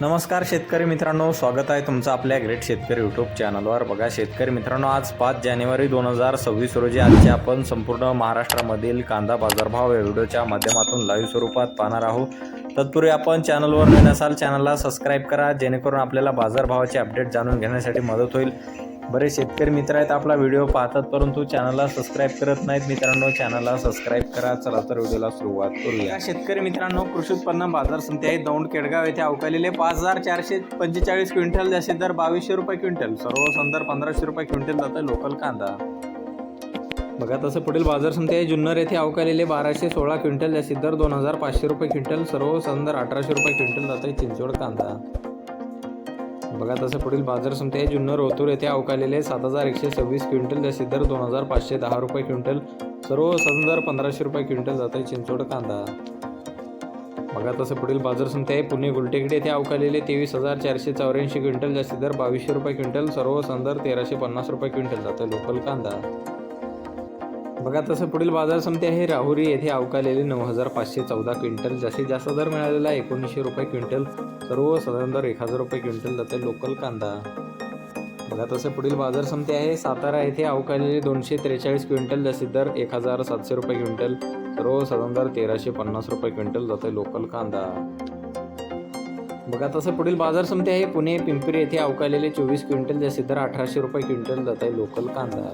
नमस्कार शेतकरी मित्रांनो स्वागत आहे तुमचं आपल्या ग्रेट शेतकरी यूट्यूब चॅनलवर बघा शेतकरी मित्रांनो आज पाच जानेवारी दोन हजार सव्वीस रोजी आजचे आपण संपूर्ण महाराष्ट्रामधील कांदा बाजारभाव या व्हिडिओच्या माध्यमातून लाईव्ह स्वरूपात पाहणार आहोत. तत्पूर्वी आपण चॅनलवर नसाल चॅनलला सबस्क्राईब करा जेणेकरून आपल्याला बाजारभावाचे अपडेट जाणून घेण्यासाठी मदत होईल. बरे शेतकरी मित्र आहेत आपला व्हिडिओ पाहतात परंतु चॅनलला सबस्क्राईब करत नाहीत. मित्रांनो चॅनलला सबस्क्राईब करा. चला तर व्हिडिओला सुरुवात करूया. शेतकरी मित्रांनो कृषी उत्पन्न बाजार समिती आहे दौंड केडगाव येथे अवकालेले पाच हजार चारशे पंचेचाळीस क्विंटल जास्तीत दर बावीसशे रुपये क्विंटल. सर्व संदर पंधराशे रुपये क्विंटल जातं लोकल कांदा. बघा तसं पुढील बाजार समिती आहे जुन्नर येथे अवकालेले बाराशे सोळा क्विंटल जास्तीत दर दोन हजार पाचशे रुपये क्विंटल. सर्व संदर अठराशे रुपये क्विंटल जातं चिंचवड कांदा. बघा तसं पुढील बाजार समिती आहे जुन्नर ओतूर येथे अवकालेले सात हजार एकशे सव्वीस क्विंटल जास्तीत दर दोन हजार पाचशे दहा रुपये क्विंटल सर्व दर पंधराशे रुपये क्विंटल जातं चिंचवड कांदा. बघा तसं पुढील बाजार समिती आहे पुणे गुलटेकडे येथे अवकालेले तेवीस हजार चारशे चौऱ्याऐंशी क्विंटल जास्तीत दर बावीसशे रुपये क्विंटल सर्व दर तेराशे पन्नास रुपये क्विंटल जातं लोकल कांदा. बघा तसं पुढील बाजार समिती आहे राहुरी. येथे अवकालेले नऊ हजार पाचशे चौदा क्विंटल. जास्तीत जास्त दर मिळालेला आहे. एकोणीसशे रुपये क्विंटल. सर्वसाधारण दर एक हजार रुपये क्विंटल जाते लोकल कांदा. बघा तसं पुढील बाजार समिती आहे. सातारा येथे अवकालेले दोनशे त्रेचाळीस क्विंटल. जास्तीत दर एक हजार सातशे रुपये क्विंटल. सर्वसाधारण दर तेराशे पन्नास रुपये क्विंटल जाते लोकल कांदा. बघा तसं पुढील बाजार समिती आहे. पुणे पिंपरी येथे अवकालेले चोवीस क्विंटल. जास्तीत दर अठराशे रुपये क्विंटल जात आहे लोकल कांदा.